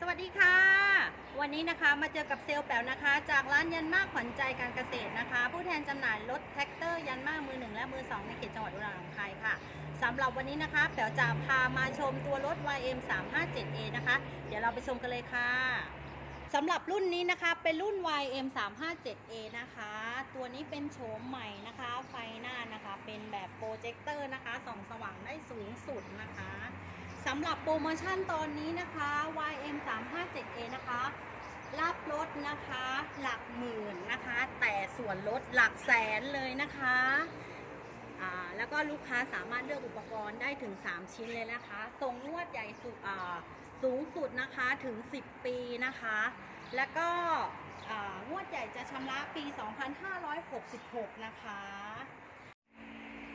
สวัสดีค่ะ วันนี้นะคะมาเจอกับเซลล์แป๋วนะคะ จากร้านยันมาขวัญใจการเกษตรนะคะ ผู้แทนจำหน่ายรถแท็กเตอร์ยันมามือหนึ่งและมือสองในเขตจังหวัดอุดรธานีค่ะสำหรับวันนี้นะคะแป๋วจะพามาชมตัวรถ YM 3 5 7 A นะคะ เดี๋ยวเราไปชมกันเลยค่ะสำหรับรุ่นนี้นะคะเป็นรุ่น YM 3 5 7 A นะคะ ตัวนี้เป็นโฉมใหม่นะคะ ไฟหน้านะคะ เป็นแบบโปรเจคเตอร์นะคะส่องสว่างได้สูงสุดนะคะำหรับโปรโมชั่นตอนนี้นะคะ YM 3 5 7 A นะคะรับลดนะคะ หลักหมื่นนะคะ แต่ส่วนลดหลักแสนเลยนะคะแล้วก็ลูกค้าสามารถเลือกอุปกรณ์ได้ถึง 3 ชิ้นเลยนะคะส่งงวดใหญ่สุดสูงสุดนะคะถึง 10 ปีนะคะ แล้วก็อ่างวดใหญ่จะชำระปี 2566 นะคะ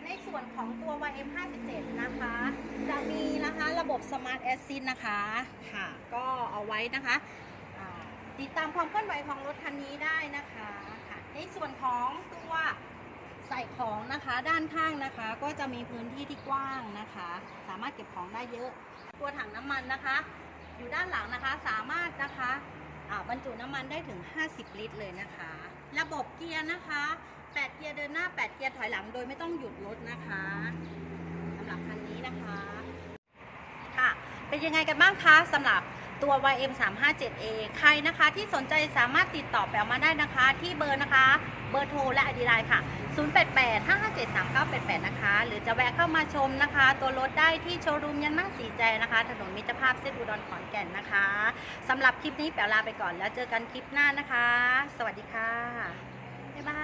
ในส่วนของตัว YM57 นะคะ จะมีนะคะระบบ Smart Assist นะคะค่ะ ก็เอาไว้นะคะติดตามความเคลื่อนไหวของรถคันนี้ได้นะคะค่ะในส่วนของตัวใส่ของนะคะด้านข้างนะคะ ก็จะมีพื้นที่ที่กว้างนะคะ สามารถเก็บของได้เยอะ ตัวถังน้ำมันนะคะ อยู่ด้านหลังนะคะสามารถ รรจุน้ำมันได้ถึง 50 ลิตรเลยนะคะ ระบบเกียร์นะคะ 8 เกียร์เดินหน้า 8 เกียร์ถอยหลังโดยไม่ต้องหยุดรถนะคะสำหรับคันนี้นะคะ ค่ะ เป็นยังไงกันบ้างคะสำหรับ ตัว YM 3 5 7 A ใครนะคะที่สนใจสามารถติดต่อแปลมาได้นะคะที่เบอร์นะคะ เบอร์โทรและอดีไลน์ค่ะ 088 557 3988 นะคะ หรือจะแวะเข้ามาชมนะคะ ตัวรถได้ที่โชว์รูมยันมาสีใจนะคะ ถนนมิตรภาพเส้นอุดรขอนแก่นนะคะสำหรับคลิปนี้แปลลาไปก่อนแล้วเจอกันคลิปหน้านะคะ สวัสดีค่ะ บ๊ายบาย